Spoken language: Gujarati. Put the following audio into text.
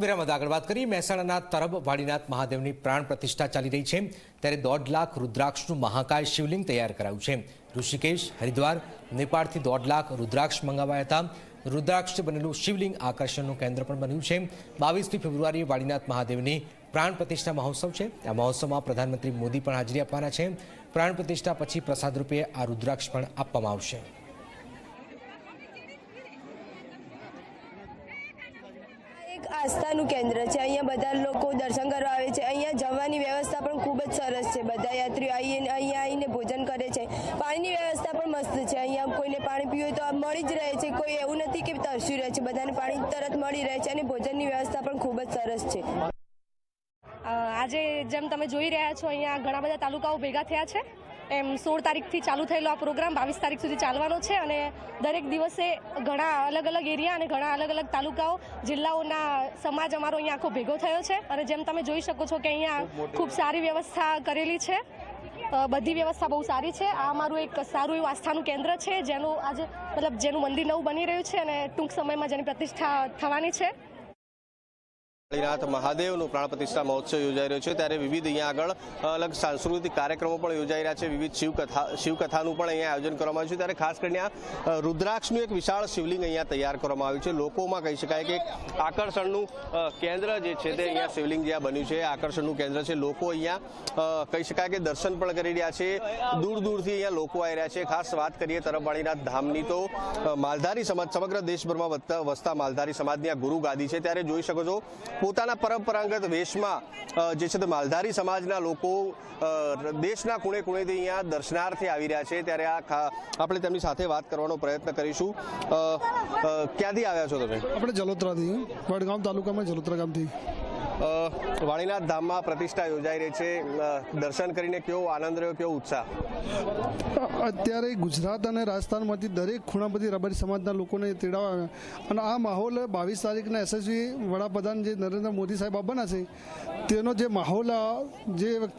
વિરામ બાદ આગળ વાત કરીએ. મહેસાણાના તરબ વાડીનાથ મહાદેવની પ્રાણ પ્રતિષ્ઠા ચાલી રહી છે. ત્યારે દોઢ લાખ રુદ્રાક્ષનું મહાકાય શિવલિંગ તૈયાર કરાયું છે. ઋષિકેશ, હરિદ્વાર, નેપાળથી દોઢ લાખ રુદ્રાક્ષ મંગાવાયા હતા. રુદ્રાક્ષથી બનેલું શિવલિંગ આકર્ષણનું કેન્દ્ર પણ બન્યું છે. બાવીસમી ફેબ્રુઆરીએ વાડીનાથ મહાદેવની પ્રાણ પ્રતિષ્ઠા મહોત્સવ છે. આ મહોત્સવમાં પ્રધાનમંત્રી મોદી પણ હાજરી આપવાના છે. પ્રાણ પ્રતિષ્ઠા પછી પ્રસાદરૂપે આ રુદ્રાક્ષ પણ આપવામાં આવશે. એક આસ્થાનું કેન્દ્ર છે. અહીંયા બધા લોકો દર્શન કરવા આવે છે. અહીંયા જવાની વ્યવસ્થા પણ ખૂબ જ સરસ છે. બધા યાત્રીઓ આવીને અહીંયા આવીને ભોજન કરે છે. પાણીની વ્યવસ્થા પણ મસ્ત છે. અહીંયા કોઈને પાણી પીવું તો મળી જ રહે છે. કોઈ એવું નથી કે તરસ્યું રહે છે. બધાને પાણી તરત મળી રહે છે અને ભોજનની વ્યવસ્થા પણ ખૂબ જ સરસ છે. આજે જેમ તમે જોઈ રહ્યા છો, અહીંયા ઘણા બધા તાલુકાઓ ભેગા થયા છે. એમ સોળ તારીખથી ચાલુ થયેલો આ પ્રોગ્રામ બાવીસ તારીખ સુધી ચાલવાનો છે અને દરેક દિવસે ઘણા અલગ અલગ એરિયા અને ઘણા અલગ અલગ તાલુકાઓ જિલ્લાઓના સમાજ અમારો અહીંયા આખો ભેગો થયો છે. અને જેમ તમે જોઈ શકો છો કે અહીંયા ખૂબ સારી વ્યવસ્થા કરેલી છે. બધી વ્યવસ્થા બહુ સારી છે. આ અમારું એક સારું એવું આસ્થાનું કેન્દ્ર છે જેનું આજે મતલબ જેનું મંદિર નવું બની રહ્યું છે અને ટૂંક સમયમાં જેની પ્રતિષ્ઠા થવાની છે. કાળીનાથ મહાદેવનો પ્રાણ પ્રતિષ્ઠા મહોત્સવ યોજાઈ રહ્યો છે. ત્યારે વિવિધ અહીંયા આગળ અલગ સાંસ્કૃતિક કાર્યક્રમો પણ યોજાઈ રહ્યા છે. વિવિધ શિવકથા, શિવકથાનું પણ અહીંયા આયોજન કરવામાં આવ્યું છે. ત્યારે ખાસ કરીને આ રુદ્રાક્ષનું એક વિશાળ શિવલિંગ અહીંયા તૈયાર કરવામાં આવ્યું છે. લોકોમાં કહી શકાય કે આકર્ષણનું કેન્દ્ર જે છે તે અહીંયા શિવલિંગ જ્યાં બન્યું છે આકર્ષણનું કેન્દ્ર છે. લોકો અહીંયા કહી શકાય કે દર્શન પણ કરી રહ્યા છે. દૂર દૂરથી અહીંયા લોકો આવી રહ્યા છે. ખાસ વાત કરીએ તરફવાણીનાથ ધામની તો માલધારી સમાજ, સમગ્ર દેશભરમાં વધતા વસતા માલધારી સમાજની આ ગુરુ ગાદી છે. ત્યારે જોઈ શકો છો પોતાના પરંપરાગત વેશમાં જે છે તે માલધારી સમાજના લોકો દેશના ખૂણે ખૂણેથી અહીંયા દર્શનાર્થે આવી રહ્યા છે. ત્યારે આ આપણે તેમની સાથે વાત કરવાનો પ્રયત્ન કરીશું. ક્યાંથી આવ્યા છો તમે? આપણે જલોત્રાથી, વડગામ તાલુકામાં જલોત્રા ગામથી. વાણીનાથ ધામમાં પ્રતિષ્ઠા યોજાઈ રહી છે. દર્શન કરીને કેવો આનંદ રહ્યો, કેવો ઉત્સાહ? અત્યારે ગુજરાત અને રાજસ્થાનમાંથી દરેક ખૂણાપતિ રબારી સમાજના લોકોને તેડાવવા અને આ માહોલ બાવીસ તારીખના એસએસવી વડાપ્રધાન જે નરેન્દ્ર મોદી સાહેબ આવવાના છે, તેનો જે માહોલ જે વખતે